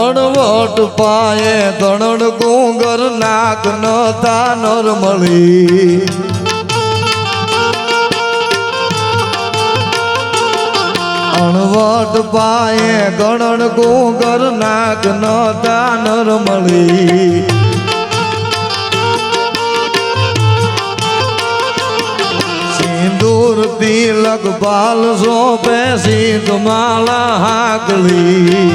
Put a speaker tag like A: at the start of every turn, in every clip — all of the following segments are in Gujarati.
A: અણવટ પાયે ધણણ ગુંગર નાક નતા નરમળી. મળી અણવટ પાયે ગણણ ગુંગર નાક નતા તાનર તિલક બાલ સોપે સિંધ માલા હાકલી.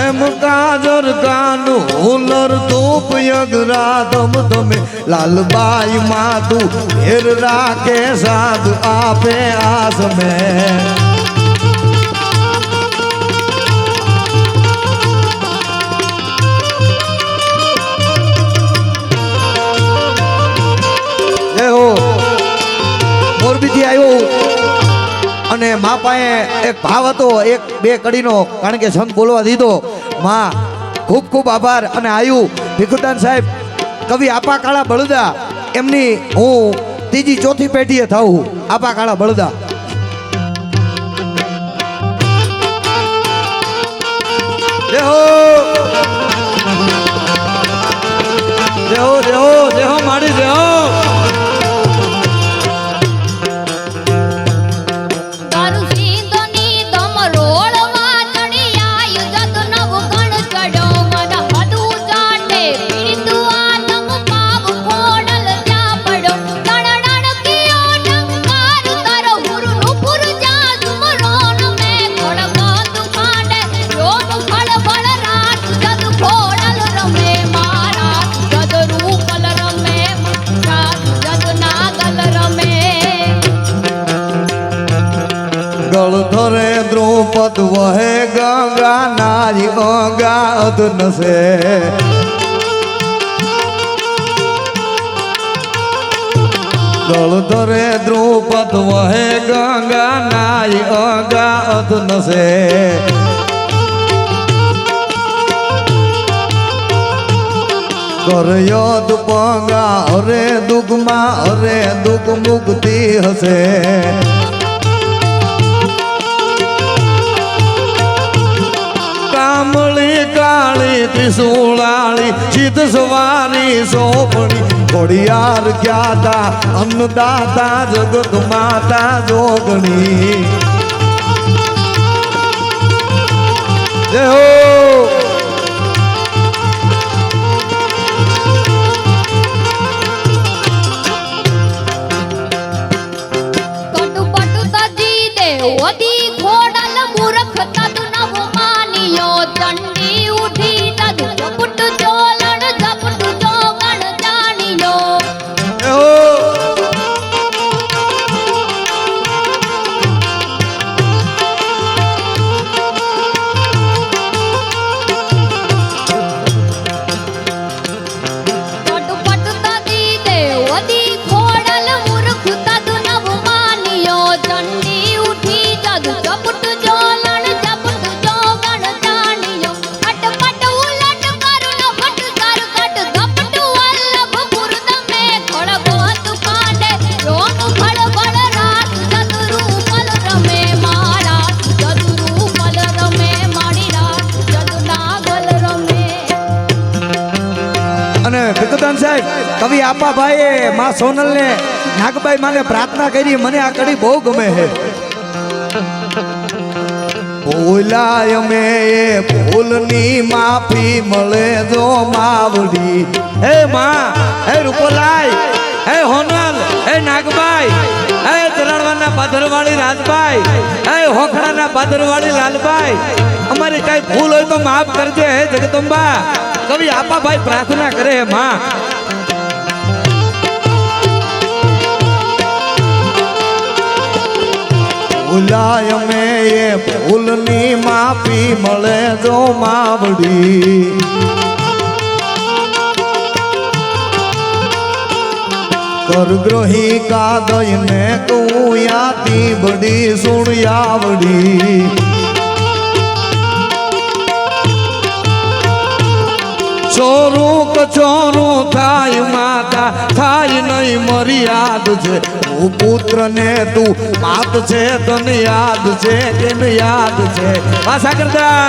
A: એમ કાજર કાનું હુનર તૂપ યગરા ધમ. તમે લાલબાઈ માતું હેર રાખે સાધ આપે આસ મેં.
B: અને મા પાસે એક ભાવ હતો, એક બે કડીનો, કારણ કે સંત બોલવા દીધો. માં, ખૂબ ખૂબ આભાર અને આયુ. ભીખુદાન સાહેબ, કવિ આપા કાળા બળદા, એમની હું ત્રીજી ચોથી પેઢીએ થાઉં આપા કાળા બળદા. દેહો દેહો હો, જય હો જય હો માડી, જય
A: વહે ગંગા નારી ગંગા અધનસે ગળધરે દ્રુપદ વહે ગંગા નારી ગંગા અધનસે કરયો દુપંગા, અરે દુઃખમાં અરે દુઃખ મુક્તિ હશે. કાળી ત્રિશુળાળી ચિત સવારી સોપણી ઘોડિયાર ક્યાતા અન્નદાતા જગત માતા જોગણી.
B: કવિ આપા ભાઈએ માં સોનલ ને નાગબાઈ માને પ્રાર્થના કરી, મને આ કડી બહુ ગમે છે.
A: ભૂલાય મે એ ભૂલની માફી મળે જો માવડી.
B: હે માં, હે રૂપલાય હે હોનલ, હે નાગબાઈ, હે તલણવાના પાથરવાળી રાજભાઈ હે હોખડાના પાથરવાળી લાલભાઈ અમારી કઈ ભૂલ હોય તો માફ કરજે, હે જગદંબા. કવિ આપાભાઈ પ્રાર્થના કરે, હે માં.
A: ભૂલાય મે એ ભૂલની માફી મળે જો માવડી. કરગ્રહી કાદયને તું યાતી બડી સુણ્યાવડી. ચોરું કચોરું થાય માતા, થાય નહીં મર્યાદ છે. હું પુત્ર ને તું માત છે તને યાદ છે, તેને યાદ છે. ભાષા કરતા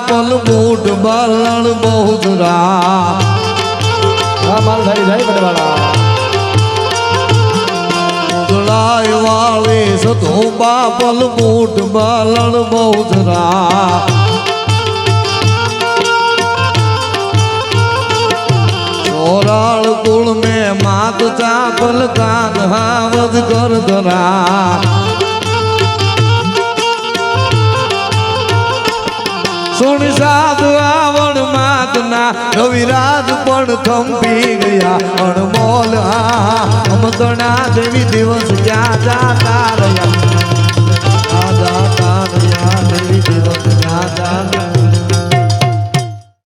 B: પણ
A: બૂટ બલણ બહુ
B: દુરા માલ ધરી જાય બનવાળા
A: ઉદળાય વાળે સતો બાપલ બૂટ બલણ બહુ દુરા ઓરાળ કુળ મેં માત ચાપલ કાન હાવદ કર ધરા સુણ સાધુ આવણ માતના રવિરાજ પણ થંભી ગયા. અણમોલ અમતણા દેવી દિવસ ક્યાં જાતા રહ્યા. જાતા રહ્યા, દેવી દિવસ ક્યાં જાતા